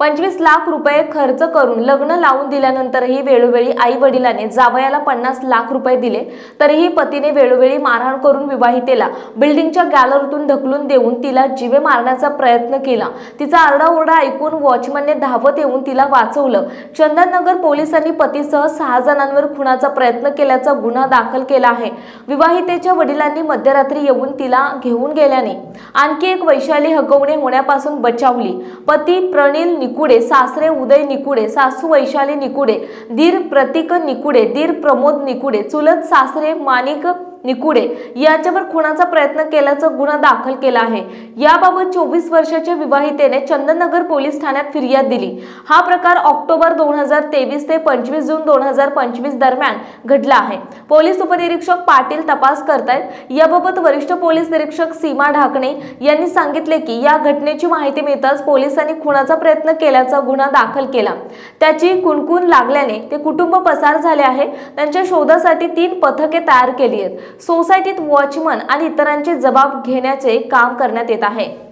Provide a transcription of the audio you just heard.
पंचवीस लाख रुपये खर्च करून लग्न लावून दिल्यानंतरही वेळोवेळी आई वडिलाने जावयाला पन्नास लाख रुपये दिले. तरीही पतीने वेळोवेळी मारहाण करून विवाहितेला बिल्डिंगच्या गॅलरीतून ढकलून देऊन तिला जीवे मारण्याचा प्रयत्न केला. तिचा आरडाओरडा ऐकून वॉचमनने धावत येऊन तिला वाचवलं. चंदननगर पोलिसांनी पतीसह सहा जणांवर खुनाचा प्रयत्न केल्याचा गुन्हा दाखल केला आहे. विवाहितेच्या वडिलांनी मध्यरात्री येऊन तिला घेऊन गेल्याने आणखी एक वैशाली हकवणे होण्यापासून बचावली. पती प्रणिल निकुडे सासरे उदय निकुडे सासू वैशाली निकुडे दीर प्रतीक निकुडे दीर प्रमोद निकुडे चुलत सासरे माणिक निकुडे याच्यावर खुनाचा प्रयत्न केल्याचा गुन्हा दाखल केला आहे. याबाबत चोवीस वर्षाच्या विवाहितेने चंदननगर पोलीस ठाण्यात फिर्याद दिली. हा प्रकार ऑक्टोबर दोन हजार तेवीस ते पंचवीस जून दोन हजार पंचवीस दरम्यान घडला आहे. पोलीस उपनिरीक्षक पाटील तपास करतायत. याबाबत वरिष्ठ पोलीस निरीक्षक सीमा ढाकणे यांनी सांगितले की या घटनेची माहिती मिळताच पोलिसांनी खुनाचा प्रयत्न केल्याचा गुन्हा दाखल केला. त्याची कुणकुण लागल्याने ते कुटुंब पसार झाले आहे. त्यांच्या शोधासाठी तीन पथके तयार केली आहेत. सोसायटीत वॉचमन आणि इतरांचे जबाब घेण्याचे काम करण्यात येत आहे.